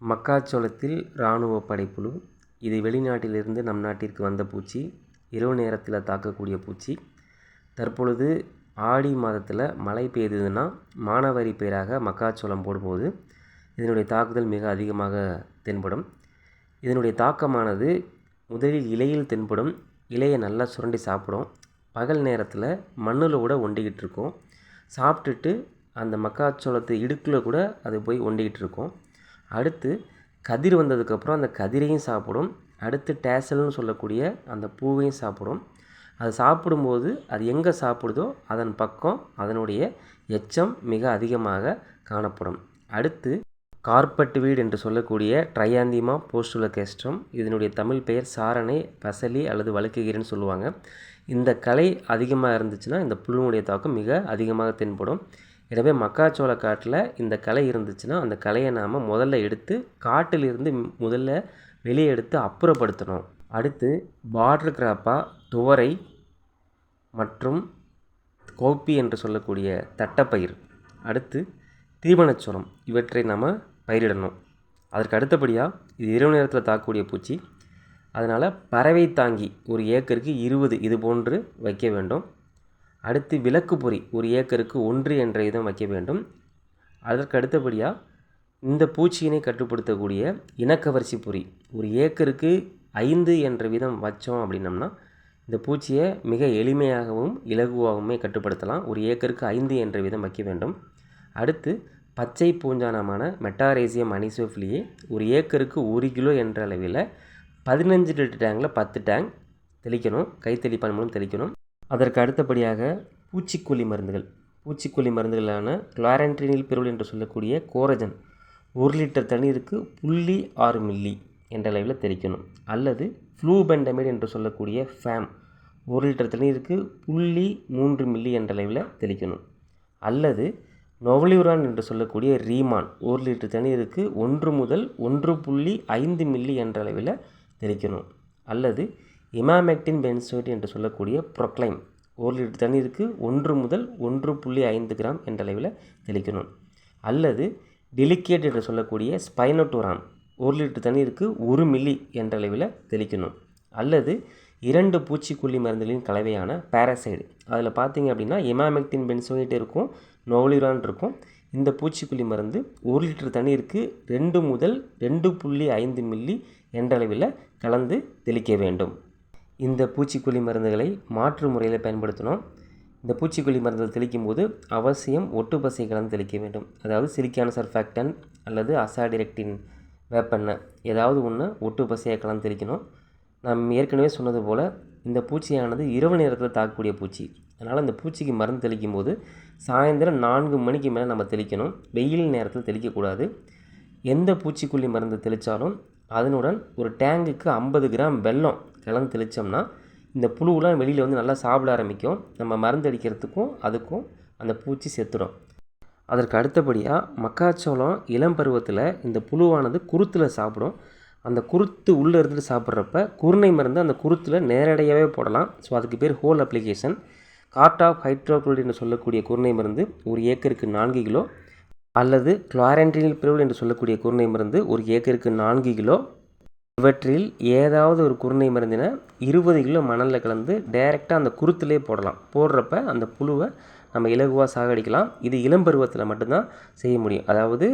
மக்காச்சோளத்தில் இராணுவ படைப்புழு இது வெளிநாட்டிலிருந்து நம் நாட்டிற்கு வந்த பூச்சி இரவு நேரத்தில் தாக்கக்கூடிய பூச்சி தற்பொழுது ஆடி மாதத்தில் மழை பெய்ததுன்னா மானாவாரி பயிராக மக்காச்சோளம் போடும்போது இதனுடைய தாக்குதல் மிக அதிகமாக தென்படும். இதனுடைய தாக்கமானது முதலில் இலையில் தென்படும் இலையை நல்லா சுரண்டி சாப்பிடும். பகல் நேரத்தில் மண்ணில் கூட ஒண்டிக்கிட்டு இருக்கும். சாப்பிட்டுட்டு அந்த மக்காச்சோளத்தை இடுக்கில் கூட அது போய் ஒண்டிக்கிட்டு இருக்கும். அடுத்து கதிர் வந்ததுக்கப்புறம் அந்த கதிரையும் சாப்பிடும். அடுத்து டேசல்னு சொல்லக்கூடிய அந்த பூவையும் சாப்பிடும். அது சாப்பிடும்போது அது எங்கே சாப்பிடுதோ அதன் பக்கம் அதனுடைய எச்சம் மிக அதிகமாக காணப்படும். அடுத்து கார்பட் வீடு என்று சொல்லக்கூடிய ட்ரையாந்திமா போஸ்டுலகேஸ்ட்ரம் இதனுடைய தமிழ் பெயர் சாரணை பசலி அல்லது வழுக்குகீரைன்னு சொல்லுவாங்க. இந்த கலை அதிகமாக இருந்துச்சுன்னா இந்த புழுனுடைய தாக்கம் மிக அதிகமாக தென்படும். எனவே மக்காச்சோள காட்டில் இந்த களை இருந்துச்சுன்னா அந்த களையை நாம் முதல்ல எடுத்து காட்டிலிருந்து முதல்ல வெளியே எடுத்து அப்புறப்படுத்தணும். அடுத்து பார்டர் கிராப்பாக துவரை மற்றும் கோப்பி என்று சொல்லக்கூடிய தட்டைப்பயிர். அடுத்து தீவனச்சோளம் இவற்றை நாம் பயிரிடணும். அதற்கு அடுத்தபடியாக இது இரவு நேரத்தில் தாக்கக்கூடிய பூச்சி. அதனால் பறவை தாங்கி ஒரு ஏக்கருக்கு இருபது இது போன்று வைக்க வேண்டும். அடுத்து விளக்கு பொறி ஒரு ஏக்கருக்கு ஒன்று என்ற இதம் வைக்க வேண்டும். அதற்கு அடுத்தபடியாக இந்த பூச்சியினை கட்டுப்படுத்தக்கூடிய இனக்கவர்ச்சி பொறி ஒரு ஏக்கருக்கு ஐந்து என்ற விதம் வச்சோம் அப்படின்னம்னா இந்த பூச்சியை மிக எளிமையாகவும் இலகுவாகவுமே கட்டுப்படுத்தலாம். ஒரு ஏக்கருக்கு ஐந்து என்ற விதம் வைக்க வேண்டும். அடுத்து பச்சை பூஞ்சானமான மெட்டாரேசியம் அனிசோஃபிலியே ஒரு ஏக்கருக்கு ஒரு கிலோ என்ற அளவில் பதினஞ்சு லிட்டர் டேங்கில் பத்து டேங்க் தெளிக்கணும். கைத்தெளிப்பான் மூலம் தெளிக்கணும். அதற்கு அடுத்தபடியாக பூச்சிக்கொல்லி மருந்துகள். பூச்சிக்கொல்லி மருந்துகளான குளாரன்ட்ரினில் பெருள் என்று சொல்லக்கூடிய கோரஜன் ஒரு லிட்டர் தண்ணீருக்கு புள்ளி ஆறு மில்லி என்ற அளவில் தெளிக்கணும் அல்லது ஃப்ளூபெண்டமைட் என்று சொல்லக்கூடிய ஃபேம் ஒரு லிட்டர் தண்ணீருக்கு புள்ளி மூன்று மில்லி என்ற அளவில் தெளிக்கணும் அல்லது நொவலியூரான் என்று சொல்லக்கூடிய ரீமான் ஒரு லிட்டர் தண்ணீருக்கு ஒன்று முதல் ஒன்று புள்ளி ஐந்து மில்லி என்ற அளவில் தெளிக்கணும் அல்லது இமாமெக்டின் பென்சோயிட் என்று சொல்லக்கூடிய ப்ரொக்ளைம். ஒரு லிட்டர் தண்ணீருக்கு ஒன்று முதல் ஒன்று புள்ளி ஐந்து கிராம் என்ற அளவில் தெளிக்கணும். அல்லது டெலிகேட் என்று சொல்லக்கூடிய ஸ்பைனோட்டோரான் ஒரு லிட்டர் தண்ணீருக்கு ஒரு மில்லி என்ற அளவில் தெளிக்கணும். அல்லது இரண்டு பூச்சிக்கொல்லி மருந்துகளின் கலவையான பேரசைடு. அதில் பார்த்தீங்க அப்படின்னா இமாமெக்டின் பென்சோயிட் இருக்கும் நோலிரான் இருக்கும். இந்த பூச்சிக்கொல்லி மருந்து ஒரு லிட்டர் தண்ணீருக்கு ரெண்டு முதல் ரெண்டு புள்ளி ஐந்து மில்லி என்றளவில் கலந்து தெளிக்க வேண்டும். இந்த பூச்சிக்கொல்லி மருந்துகளை மாற்று முறையில் பயன்படுத்தணும். இந்த பூச்சிக்கொல்லி மருந்துகள் தெளிக்கும் போது அவசியம் ஒட்டு பசை கலந்து தெளிக்க வேண்டும். அதாவது சிலிக்கான சர்ஃபேக்டன் அல்லது அசாடிரெக்டின் வேப்பெண்ணெய். ஏதாவது ஒன்று ஒட்டு பசையாக கலந்து தெளிக்கணும். நாம் ஏற்கனவே சொன்னது போல் இந்த பூச்சியானது இரவு நேரத்தில் தாக்கக்கூடிய பூச்சி. அதனால் இந்த பூச்சிக்கு மருந்து தெளிக்கும் போது சாயந்தரம் நான்கு மணிக்கு மேலே நம்ம தெளிக்கணும். வெயில் நேரத்தில் தெளிக்கக்கூடாது. எந்த பூச்சிக்கொல்லி மருந்து தெளித்தாலும் அதனுடன் ஒரு டேங்குக்கு ஐம்பது கிராம் வெல்லம் கலந்து தெளித்தோம்னா இந்த புழுவெலாம் வெளியில் வந்து நல்லா சாப்பிட ஆரம்பிக்கும். நம்ம மருந்து அடிக்கிறதுக்கும் அதுக்கும் அந்த பூச்சி செத்துடும் அதற்கு அடுத்தபடியாக மக்காச்சோளம் இளம் பருவத்தில் இந்த புழுவானது குருத்தில் சாப்பிடும். அந்த குருத்து உள்ளே இருந்துட்டு சாப்பிட்றப்ப குருணை மருந்து அந்த குருத்தில் நேரடியாகவே போடலாம். ஸோ அதுக்கு பேர் whole application card of hydrochloride என்று சொல்லக்கூடிய குருணை மருந்து ஒரு ஏக்கருக்கு நான்கு கிலோ. அல்லது குளாரண்டினில் பிரிவில் என்று சொல்லக்கூடிய குருணை மருந்து ஒரு ஏக்கருக்கு நான்கு கிலோ. இவற்றில் ஏதாவது ஒரு குருணை மருந்தினை இருபது கிலோ மணலில் கலந்து டைரெக்டாக அந்த குருத்துலே போடலாம். போடுறப்ப அந்த புழுவை நம்ம இலகுவாக சாகடிக்கலாம். இது இளம்பருவத்தில் மட்டும்தான் செய்ய முடியும். அதாவது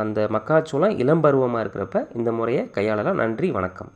அந்த மக்காச்சோளம் இளம்பருவமாக இருக்கிறப்ப இந்த முறையை கையாளலாம். நன்றி வணக்கம்.